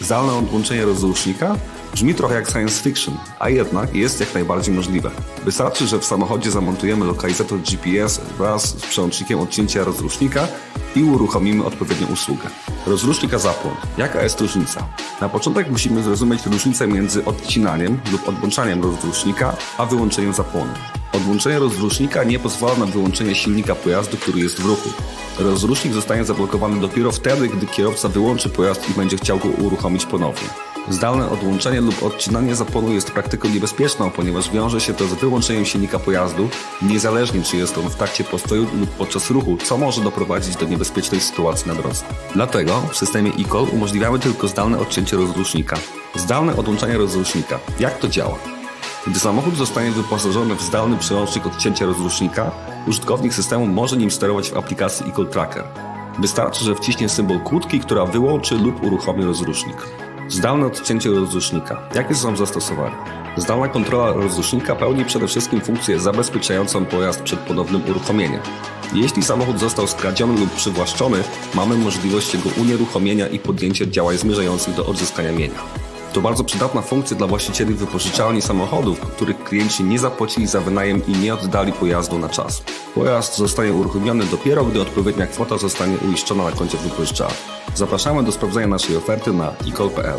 Zdalne odłączenie rozrusznika? Brzmi trochę jak science fiction, a jednak jest jak najbardziej możliwe. Wystarczy, że w samochodzie zamontujemy lokalizator GPS wraz z przełącznikiem odcięcia rozrusznika i uruchomimy odpowiednią usługę. Rozrusznik a zapłon. Jaka jest różnica? Na początek musimy zrozumieć różnicę między odcinaniem lub odłączaniem rozrusznika, a wyłączeniem zapłonu. Odłączenie rozrusznika nie pozwala na wyłączenie silnika pojazdu, który jest w ruchu. Rozrusznik zostanie zablokowany dopiero wtedy, gdy kierowca wyłączy pojazd i będzie chciał go uruchomić ponownie. Zdalne odłączenie lub odcinanie zapłonu jest praktyką niebezpieczną, ponieważ wiąże się to z wyłączeniem silnika pojazdu, niezależnie czy jest on w trakcie postoju lub podczas ruchu, co może doprowadzić do niebezpiecznej sytuacji na drodze. Dlatego w systemie eCall umożliwiamy tylko zdalne odcięcie rozrusznika. Zdalne odłączanie rozrusznika. Jak to działa? Gdy samochód zostanie wyposażony w zdalny przełącznik odcięcia rozrusznika, użytkownik systemu może nim sterować w aplikacji eCall Tracker. Wystarczy, że wciśnie symbol kłódki, która wyłączy lub uruchomi rozrusznik. Zdalne odcięcie rozrusznika. Jakie są zastosowania? Zdalna kontrola rozrusznika pełni przede wszystkim funkcję zabezpieczającą pojazd przed ponownym uruchomieniem. Jeśli samochód został skradziony lub przywłaszczony, mamy możliwość jego unieruchomienia i podjęcia działań zmierzających do odzyskania mienia. To bardzo przydatna funkcja dla właścicieli wypożyczalni samochodów, których klienci nie zapłacili za wynajem i nie oddali pojazdu na czas. Pojazd zostanie uruchomiony dopiero, gdy odpowiednia kwota zostanie uiszczona na koncie wypożyczalni. Zapraszamy do sprawdzenia naszej oferty na ecall.pl.